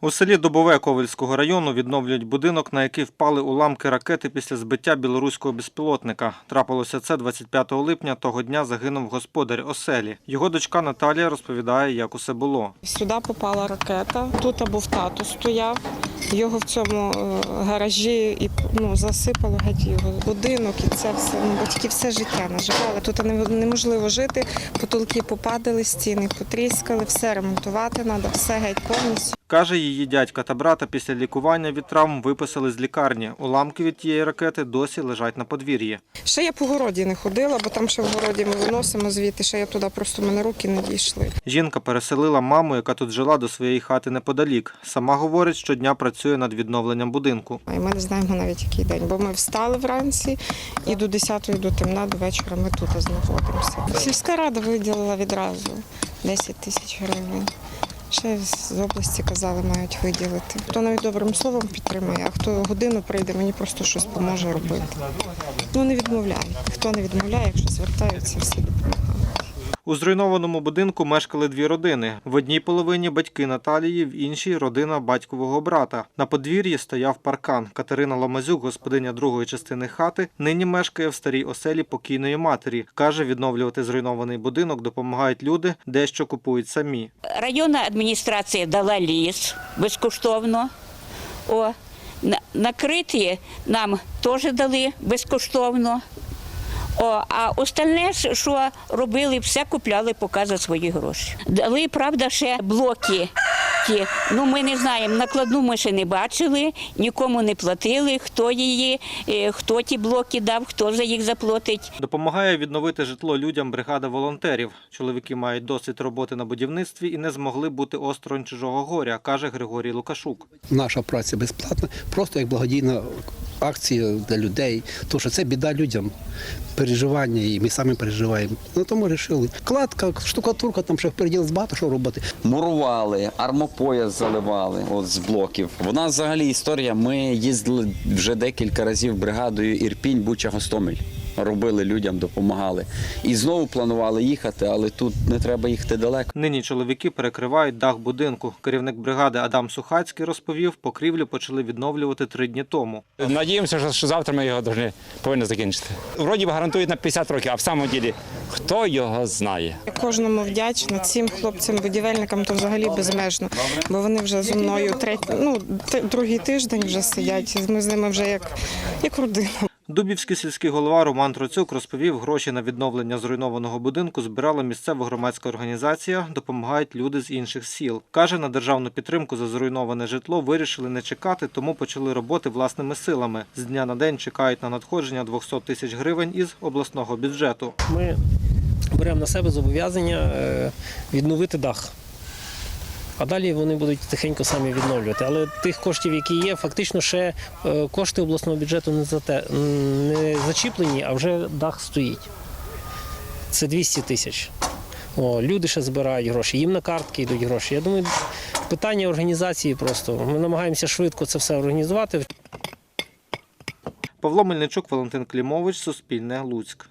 У селі Дубове Ковельського району відновлюють будинок, на який впали уламки ракети після збиття білоруського безпілотника. Трапилося це 25 липня. Того дня загинув господар оселі. Його дочка Наталія розповідає, як усе було. Сюди попала ракета. Тут був тато стояв. Його в цьому е, гаражі і ну, засипало геть його будинок, і це все. Ну, батьки все життя наживали. Тут неможливо жити, потолки попадали, стіни потріскали, все ремонтувати треба, все геть повністю. Каже, її дядька та брата після лікування від травм виписали з лікарні. Уламки від тієї ракети досі лежать на подвір'ї. Ще я по городі не ходила, бо там ще в городі ми виносимо звідти, ще я туди просто мене руки не дійшли. Жінка переселила маму, яка тут жила до своєї хати неподалік. Сама говорить, щодня працює над відновленням будинку. І ми не знаємо навіть який день, бо ми встали вранці і до 10-ї до темна, до вечора ми тут знаходимося. Сільська рада виділила відразу 10 тисяч гривень. Ще з області казали, мають виділити. Хто навіть добрим словом підтримує, а хто годину прийде, мені просто щось поможе робити. Ну не відмовляє. Хто не відмовляє, якщо звертаються, всі допомагають. У зруйнованому будинку мешкали дві родини. В одній половині батьки Наталії, в іншій родина батькового брата. На подвір'ї стояв паркан. Катерина Ломазюк, господиня другої частини хати, нині мешкає в старій оселі покійної матері. Каже, відновлювати зруйнований будинок допомагають люди, дещо купують самі. Районна адміністрація дала ліс безкоштовно. О, накриті нам теж дали безкоштовно. О, а остальне, ж, що робили, все купляли поки за свої гроші. Дали, правда, ще блоки. Ті. Ну, ми не знаємо, накладну ми ще не бачили, нікому не платили, хто її, е, хто ті блоки дав, хто за їх заплатить. Допомагає відновити житло людям бригада волонтерів. Чоловіки мають досвід роботи на будівництві і не змогли бути осторонь чужого горя, каже Григорій Лукашук. Наша праця безплатна, просто як благодійна акція для людей. Тому що це біда людям, переживання, і ми самі переживаємо. Ну тому вирішили. Кладка, штукатурка, там ще впереді багато що робити. мурували, армопояс заливали от з блоків. Вона взагалі історія. Ми їздили вже декілька разів бригадою Ірпінь, Буча, Гостомель. Робили людям, допомагали. І знову планували їхати, але тут не треба їхати далеко. Нині чоловіки перекривають дах будинку. Керівник бригади Адам Сухацький розповів, покрівлю почали відновлювати три дні тому. Надіємося, що- завтра ми його повинні, повинні закінчити. Вроді би гарантують на 50 років, а в самому ділі хто його знає. Я кожному вдячна цим хлопцям-будівельникам то взагалі безмежно, бо вони вже зі мною третій, ну, другий тиждень вже сидять. Ми з ними вже як, як родина. Дубівський сільський голова Роман Троцюк розповів, гроші на відновлення зруйнованого будинку збирала місцева громадська організація, допомагають люди з інших сіл. Каже, на державну підтримку за зруйноване житло вирішили не чекати, тому почали роботи власними силами. З дня на день чекають на надходження 200 тисяч гривень із обласного бюджету. ми беремо на себе зобов'язання е, відновити дах. А далі вони будуть тихенько самі відновлювати. Але тих коштів, які є, фактично ще е, кошти обласного бюджету не, зате, м, не зачіплені, а вже дах стоїть. Це 200 тисяч. О, люди ще збирають гроші, їм на картки йдуть гроші. Я думаю, питання організації просто. Ми намагаємося швидко це все організувати. Павло Мельничук, Валентин Клімович, Суспільне, Луцьк.